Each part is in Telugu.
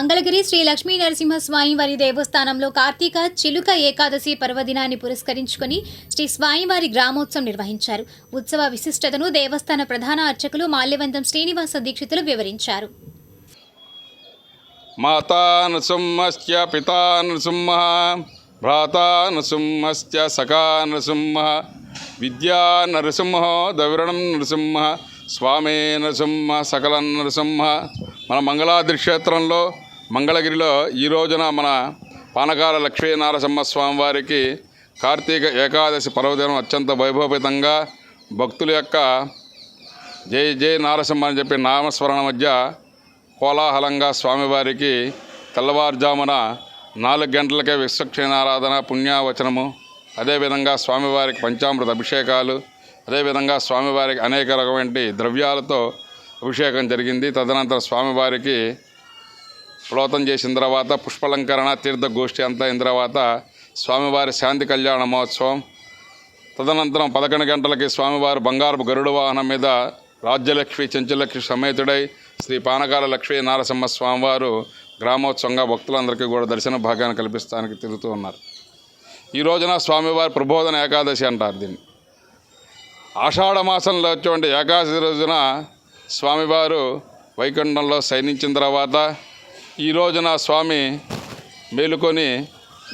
మంగళగిరి శ్రీ లక్ష్మీ నరసింహస్వామి వారి దేవస్థానంలో కార్తీక చిలుక ఏకాదశి పర్వదినాన్ని పురస్కరించుకొని శ్రీ స్వామివారి గ్రామోత్సవం నిర్వహించారు. ఉత్సవ విశిష్టతను దేవస్థాన ప్రధాన అర్చకులు మాల్యవంతం శ్రీనివాస దీక్షితులు వివరించారు. మాతా నృసింహస్య పితా నృసింహ భ్రాతా నృసింహస్య సఖా నృసింహ విద్యా నరసింహో దవిరణం నృసింహ స్వామే నరసింహ సకల నరసింహ మన మంగళాద్రి క్షేత్రంలో మంగళగిరిలో ఈ రోజున మన పానకాల లక్ష్మీ నారసింహ స్వామివారికి కార్తీక ఏకాదశి పర్వదినం అత్యంత వైభవపేతంగా భక్తుల యొక్క జై జై నారసింహ అని చెప్పి నామస్మరణ మధ్య కోలాహలంగా స్వామివారికి తెల్లవారుజామున నాలుగు గంటలకే విశ్వక్షీణారాధన పుణ్యావచనము అదేవిధంగా స్వామివారికి పంచామృత అభిషేకాలు అదేవిధంగా స్వామివారికి అనేక రకమైన ద్రవ్యాలతో అభిషేకం జరిగింది. తదనంతరం స్వామివారికి ప్లోతం చేసిన తర్వాత పుష్పలంకరణ తీర్థగోష్ఠి అంతా అయిన తర్వాత స్వామివారి శాంతి కళ్యాణ మహోత్సవం. తదనంతరం పదకొండు గంటలకి స్వామివారు బంగారపు గరుడు వాహనం మీద రాజ్యలక్ష్మి చెంచులక్ష్మి సమేతుడై శ్రీ పానకాల లక్ష్మీ నారసింహ స్వామివారు గ్రామోత్సవంగా భక్తులందరికీ కూడా దర్శన భాగ్యాన్ని కల్పిస్తానికి తిరుగుతూ ఉన్నారు. ఈ రోజున స్వామివారి ప్రబోధన ఏకాదశి అంటారు దీన్ని. ఆషాఢమాసంలో వచ్చేటువంటి ఏకాదశి రోజున స్వామివారు వైకుంఠంలో శయనించిన తర్వాత ఈ రోజున స్వామి మేలుకొని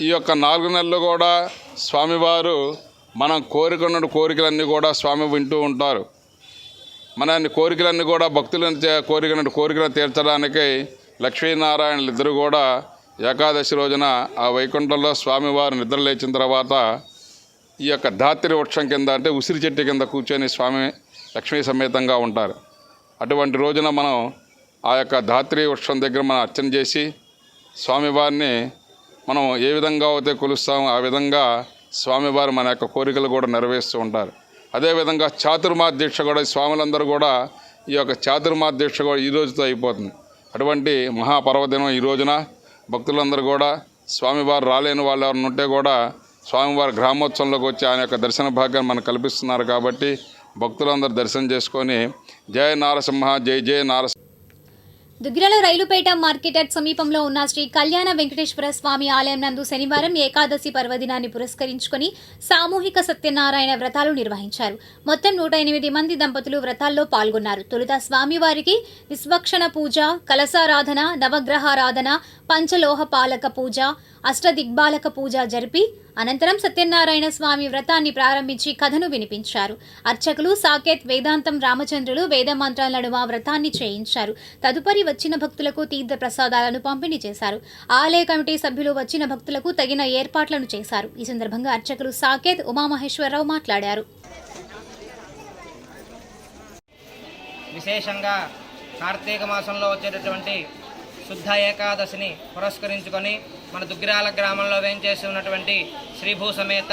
ఈ యొక్క నాలుగు నెలలు కూడా స్వామివారు మనం కోరికన్న కోరికలన్నీ కూడా స్వామి వింటూ ఉంటారు. మన కోరికలన్నీ కూడా భక్తులను కోరికన కోరికలను తీర్చడానికి లక్ష్మీనారాయణలు ఇద్దరు కూడా ఏకాదశి రోజున ఆ వైకుంఠంలో స్వామివారు నిద్ర లేచిన తర్వాత ఈ యొక్క ధాత్రి వృక్షం కింద అంటే ఉసిరి చెట్టు కింద కూర్చొని స్వామి లక్ష్మీ సమేతంగా ఉంటారు. అటువంటి రోజున మనం ఆ యొక్క ధాత్రి వృక్షం దగ్గర మనం అర్చన చేసి స్వామివారిని మనం ఏ విధంగా అయితే కొలుస్తామో ఆ విధంగా స్వామివారు మన యొక్క కోరికలు కూడా నెరవేరుస్తూ ఉంటారు. అదేవిధంగా చాతుర్మా దీక్ష కూడా ఈ స్వాములందరూ కూడా ఈ యొక్క చాతుర్మా దీక్ష కూడా ఈ రోజుతో అయిపోతుంది. అటువంటి మహాపర్వదినం ఈ రోజున భక్తులందరూ కూడా స్వామివారు రాలేని వాళ్ళు ఎవరిని ఉంటే కూడా స్వామివారి గ్రామోత్సవంలోకి వచ్చి ఆయన యొక్క దర్శన భాగ్యాన్ని మనకు కల్పిస్తున్నారు కాబట్టి భక్తులందరూ దర్శనం చేసుకొని జయ నారసింహ జై జయ నారసింహ. దుగ్గిరలో రైలుపేట మార్కెట్ సమీపంలో ఉన్న శ్రీ కళ్యాణ వెంకటేశ్వర స్వామి ఆలయం నందు శనివారం ఏకాదశి పర్వదినాన్ని పురస్కరించుకుని సామూహిక సత్యనారాయణ వ్రతాలు నిర్వహించారు. మొత్తం నూట ఎనిమిది మంది దంపతులు వ్రతాల్లో పాల్గొన్నారు. తొలుత స్వామివారికి విశ్వక్షణ పూజ కలసారాధన నవగ్రహారాధన పంచలోహ పాలక పూజ అష్టదిగ్బాలక పూజ జరిపి అనంతరం సత్యనారాయణ స్వామి వ్రతాన్ని ప్రారంభించి కథను వినిపించారు. అర్చకులు సాకేత్ వేదాంతం రామచంద్రులు వేద మంత్రాల నడుమ వ్రతాన్ని చేయించారు. తదుపరి వచ్చిన భక్తులకు తీర్థ ప్రసాదాలను పంపిణీ చేశారు. ఆలయ కమిటీ సభ్యులు వచ్చిన భక్తులకు తగిన ఏర్పాట్లను చేశారు. ఈ సందర్భంగా అర్చకులు సాకేత్ ఉమామహేశ్వరరావు మాట్లాడారు. విశేషంగా కార్తీక మాసంలో వచ్చేటటువంటి శుద్ధ ఏకాదశిని పురస్కరించుకొని మన దుగ్గిరాల గ్రామంలో వేంచేసి ఉన్నటువంటి శ్రీభూ సమేత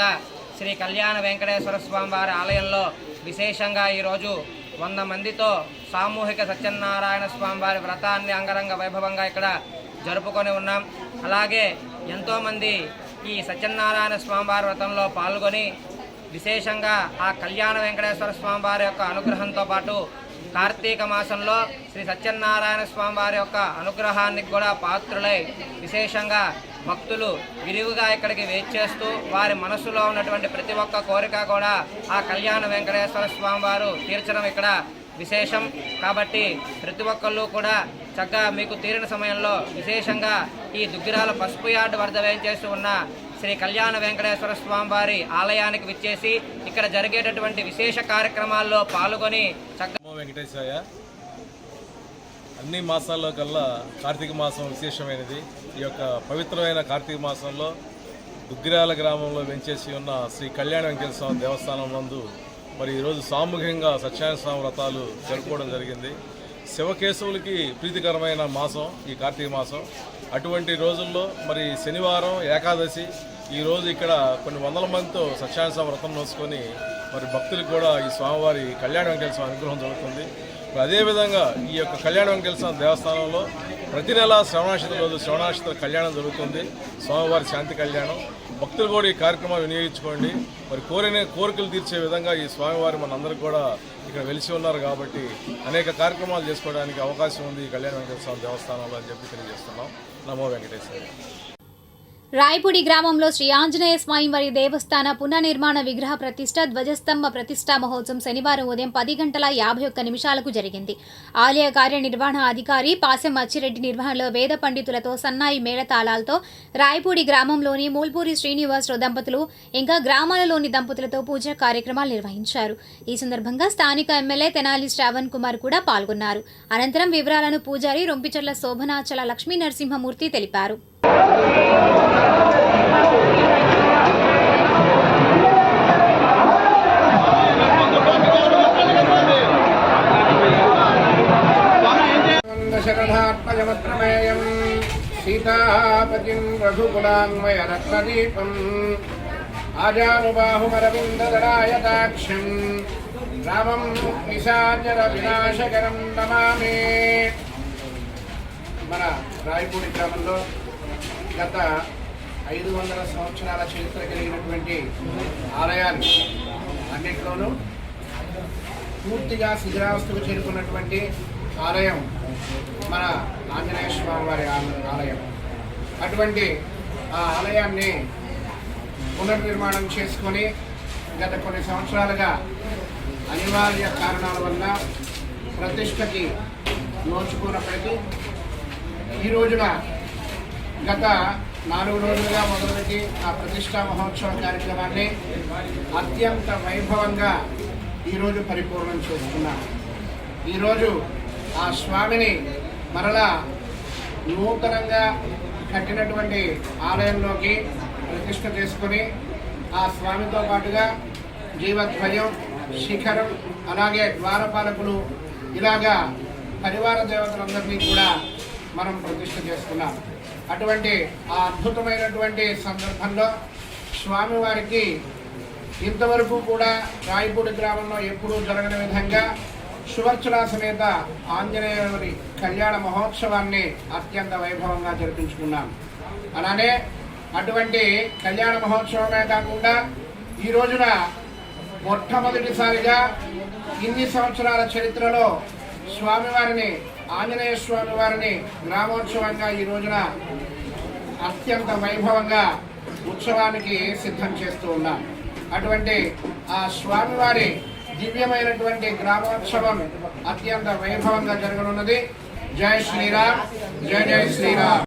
శ్రీ కళ్యాణ వెంకటేశ్వర స్వామి వారి ఆలయంలో విశేషంగా ఈరోజు వంద మందితో సామూహిక సత్యనారాయణ స్వామి వారి వ్రతాన్ని అంగరంగ వైభవంగా ఇక్కడ జరుపుకొని ఉన్నాం. అలాగే ఎంతోమంది ఈ సత్యనారాయణ స్వామి వారి వ్రతంలో పాల్గొని విశేషంగా ఆ కళ్యాణ వెంకటేశ్వర స్వామి వారి యొక్క అనుగ్రహంతో పాటు కార్తీక మాసంలో శ్రీ సత్యనారాయణ స్వామి వారి యొక్క అనుగ్రహానికి కూడా పాత్రులై విశేషంగా భక్తులు విరివిగా ఇక్కడికి వేచేస్తూ వారి మనసులో ఉన్నటువంటి ప్రతి ఒక్క కోరిక కూడా ఆ కళ్యాణ వెంకటేశ్వర స్వామి వారు తీర్చడం ఇక్కడ విశేషం. కాబట్టి ప్రతి ఒక్కళ్ళు కూడా చక్కగా మీకు తీరిన సమయంలో విశేషంగా ఈ దుగ్గిరాల పసుపు యార్డు వద్ద వేయించేస్తూ ఉన్న శ్రీ కళ్యాణ వెంకటేశ్వర స్వామి వారి ఆలయానికి విచ్చేసి ఇక్కడ జరిగేటటువంటి విశేష కార్యక్రమాల్లో పాల్గొని చక్కగా వెంకటేశాయ. అన్ని మాసాల్లో కల్లా కార్తీక మాసం విశేషమైనది. ఈ యొక్క పవిత్రమైన కార్తీక మాసంలో దుగ్గిరాల గ్రామంలో వెంచేసి ఉన్న శ్రీ కళ్యాణ వెంకటేశ్వర స్వామి దేవస్థానం నందు మరి ఈరోజు సామూహికంగా సత్యనారాయణ స్వామి వ్రతాలు జరుపుకోవడం జరిగింది. శివకేశవులకి ప్రీతికరమైన మాసం ఈ కార్తీక మాసం. అటువంటి రోజుల్లో మరి శనివారం ఏకాదశి ఈ రోజు ఇక్కడ కొన్ని వందల మందితో సత్యనారాయణ స్వామి వ్రతం నోసుకొని మరి భక్తులకు కూడా ఈ స్వామివారి కళ్యాణ వెంకటేశ్వర స్వామి అనుగ్రహం జరుగుతుంది. అదేవిధంగా ఈ యొక్క కళ్యాణ వెంకటేశ్వర స్వామి దేవస్థానంలో ప్రతి నెల శ్రవణాక్షత్ర రోజు శ్రవణాక్షత్ర కళ్యాణం జరుగుతుంది. స్వామివారి శాంతి కళ్యాణం. భక్తులు కూడా ఈ కార్యక్రమం వినియోగించుకోండి. మరి కోరిన కోరికలు తీర్చే విధంగా ఈ స్వామివారి మనందరికీ కూడా ఇక్కడ వెలిసి ఉన్నారు కాబట్టి అనేక కార్యక్రమాలు చేసుకోవడానికి అవకాశం ఉంది ఈ కళ్యాణ వెంకటేశ్వర స్వామి దేవస్థానంలో అని చెప్పి తెలియజేస్తున్నాం. నమో వెంకటేశ్వర. రాయపూడి గ్రామంలో శ్రీ ఆంజనేయ స్వామివారి దేవస్థాన పునర్నిర్మాణ విగ్రహ ప్రతిష్ట ధ్వజస్తంభ ప్రతిష్టా మహోత్సవం శనివారం ఉదయం పది గంటల యాభై ఒక్క నిమిషాలకు జరిగింది. ఆలయ కార్యనిర్వహణ అధికారి పాసెం అచ్చిరెడ్డి నిర్వహణలో వేద పండితులతో సన్నాయి మేళతాళాలతో రాయపూడి గ్రామంలోని మూల్పూరి శ్రీనివాసరావు దంపతులు ఇంకా గ్రామాలలోని దంపతులతో పూజా కార్యక్రమాలు నిర్వహించారు. ఈ సందర్భంగా స్థానిక ఎమ్మెల్యే తెనాలి శ్రావణ్ కుమార్ కూడా పాల్గొన్నారు. అనంతరం వివరాలను పూజారి రొంపిచర్ల శోభనాచల లక్ష్మీ నరసింహమూర్తి తెలిపారు. సీతాపతిం రఘుకులాన్మయ రత్నదీపం ఆజానుబాహుమరవిందదళాయతాక్షం రామం నిశాచర వినాశకరం నమామి. మన రాయపూడి గ్రామంలో గత ఐదు వందల సంవత్సరాల చరిత్ర కలిగినటువంటి ఆలయాలు అన్నింటిలోనూ పూర్తిగా శిథిరావస్థకు చేరుకున్నటువంటి ఆలయం మన ఆంజనేయ స్వామి వారి ఆల- ఆలయం. అటువంటి ఆ ఆలయాన్ని పునర్నిర్మాణం చేసుకొని గత కొన్ని సంవత్సరాలుగా అనివార్య కారణాల వల్ల ప్రతిష్టకి నోచుకున్నప్పటికీ ఈ రోజున గత నాలుగు రోజులుగా మొదలుపెట్టి ఆ ప్రతిష్టా మహోత్సవ కార్యక్రమాన్ని అత్యంత వైభవంగా ఈరోజు పరిపూర్ణం చేసుకున్నాం. ఈరోజు ఆ స్వామిని మరలా నూతనంగా కట్టినటువంటి ఆలయంలోకి ప్రతిష్ట చేసుకొని ఆ స్వామితో పాటుగా జీవద్వయం శిఖరం అలాగే ద్వారపాలకులు ఇలాగా పరివార దేవతలందరినీ కూడా మనం ప్రతిష్ట చేసుకున్నాం. అటువంటి ఆ అద్భుతమైనటువంటి సందర్భంలో స్వామివారికి ఇంతవరకు కూడా రాయపూడి గ్రామంలో ఎప్పుడూ జరగని విధంగా సువర్చన సమేత ఆంజనేయుని కళ్యాణ మహోత్సవాన్ని అత్యంత వైభవంగా జరిపించుకున్నాం. అలానే అటువంటి కళ్యాణ మహోత్సవమే కాకుండా ఈ రోజున మొట్టమొదటిసారిగా ఇన్ని సంవత్సరాల చరిత్రలో స్వామివారిని ఆంజనేయ స్వామి వారిని గ్రామోత్సవంగా ఈ రోజున అత్యంత వైభవంగా ఉత్సవానికి సిద్ధం చేస్తూ ఉన్నాం. అటువంటి ఆ స్వామివారి దివ్యమైనటువంటి గ్రామోత్సవం అత్యంత వైభవంగా జరగనున్నది. జై శ్రీరామ్ జై జై శ్రీరామ్.